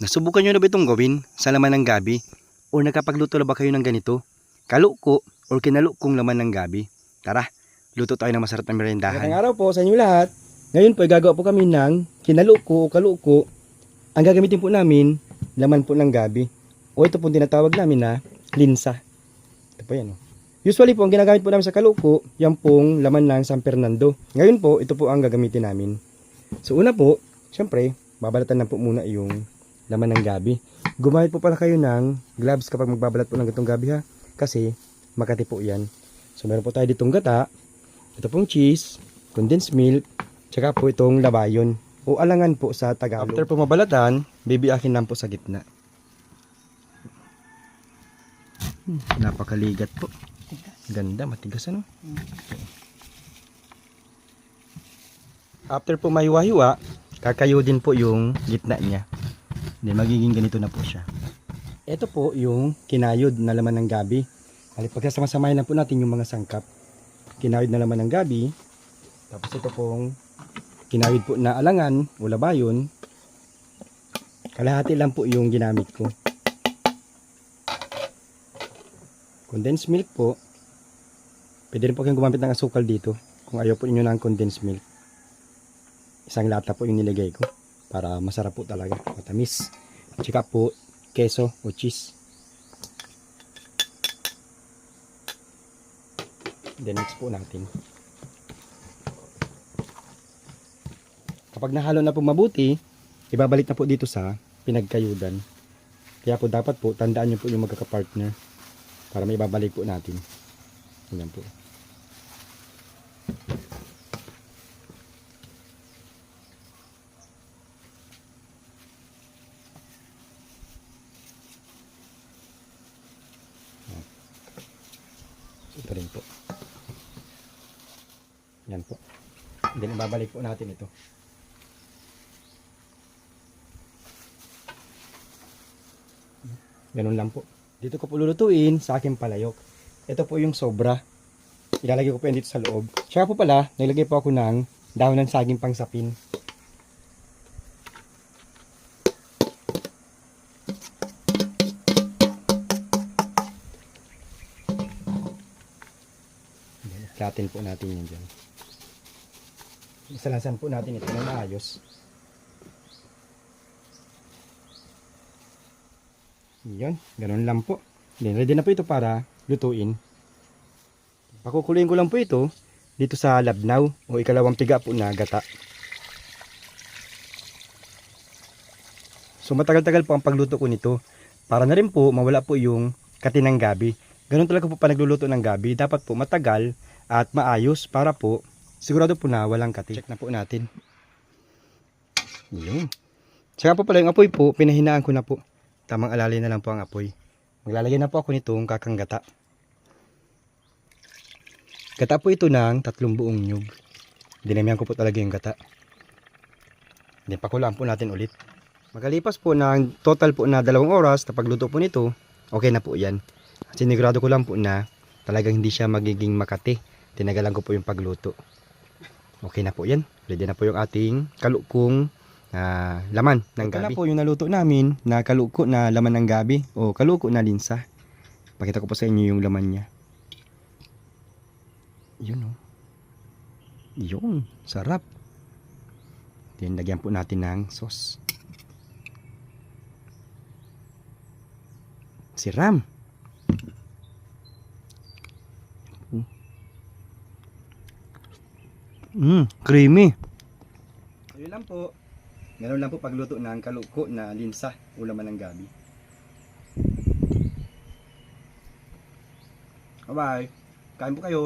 Nasubukan nyo na ba itong gawin sa laman ng gabi? O nakapagluto na ba kayo ng ganito? Kaluko or kinalukong laman ng gabi? Tara, luto tayo ng masarap na Magandang merendahan. araw po sa inyo lahat. Ngayon po, gagawa po kami ng kinaluko o kaluko. Ang gagamitin po namin, laman po ng gabi. O ito po tinatawag namin na linsa. Ito po yan. Oh. Usually po, ang ginagamit po namin sa kaluko, yan pong laman ng San Fernando. Ngayon po, ito po ang gagamitin namin. So una po, syempre, babalatan na po muna yung laman ng gabi. Gumamit po pala kayo ng gloves kapag magbabalat po ng gatong gabi ha. Kasi makati po yan. So meron po tayo ditong gata, ito pong cheese, condensed milk, tsaka po itong labayon o alangan po sa Tagalog. After po mabalatan, bibiyakin lang po sa gitna. Hmm, napakaligat po. Ganda, matigas ano? After po mahiwa-hiwa, kakayo din po yung gitna niya. Then magiging ganito na po siya. Ito po yung kinayod na laman ng gabi. Bali, pagsasama-samahin lang po natin yung mga sangkap. Kinayod na laman ng gabi. Tapos ito pong kinayod po na alangan o labayon. Kalahati lang po yung ginamit ko. Condensed milk po. Pwede rin po kayong gumamit ng asukal dito. Kung ayaw po ninyo ng condensed milk. Isang lata po yung nilagay ko. Para masarap po talaga. Matamis. At saka po keso o cheese. Then mix po natin. Kapag nahalo na po mabuti, ibabalik na po dito sa pinagkayudan. Kaya po dapat po tandaan niyo po yung magkakapartner para may ibabalik po natin. Yan po. Ito rin po. Yan po. Then ibabalik po natin ito. Ganun lang po. Dito ko po lulutuin sa aking palayok. Ito po yung sobra. Ilalagay ko po yan dito sa loob. Tsaka po pala, nilagay po ako ng dahon ng saging pangsapin. Latin po natin yan dyan. Isalasan po natin ito ng maayos. Yun, ganun lang po. Then, ready na po ito para lutuin. Pakukuloyin ko lang po ito dito sa labnaw o ikalawang piga po na gata. So matagal-tagal po ang pagluto ko nito para na rin po mawala po yung katinang gabi. Ganun talaga po pa nagluluto ng gabi. Dapat po matagal at maayos para po sigurado po na walang kati. Check na po natin. Yun. Tsaka po pala yung apoy po, pinahinaan ko na po. Tamang alali na lang po ang apoy. Maglalagay na po ako nitong kakang gata. Gata po ito ng tatlong buong nyug. Dinamihan ko po talaga yung gata. Then pakulaan po natin ulit. Magalipas po ng total po na dalawang oras na pagluto po nito, okay na po yan. Sinigurado ko lang po na talagang hindi siya magiging makati. Tinagalan ko po yung pagluto. Okay na po yan. Ready na po yung ating kalukong ah, laman ng Ito gabi. na po yung naluto namin na kaluko na laman ng gabi o kaluko na linsa. Pakita ko po sa inyo yung laman niya. Yun oh. Yun, sarap. Then lagyan po natin ng sauce. Siram. Mm, creamy. Ayun lang po. Meron lang po pagluto ng kaluko na linsa o laman ng gabi. Bye-bye. Kain po kayo.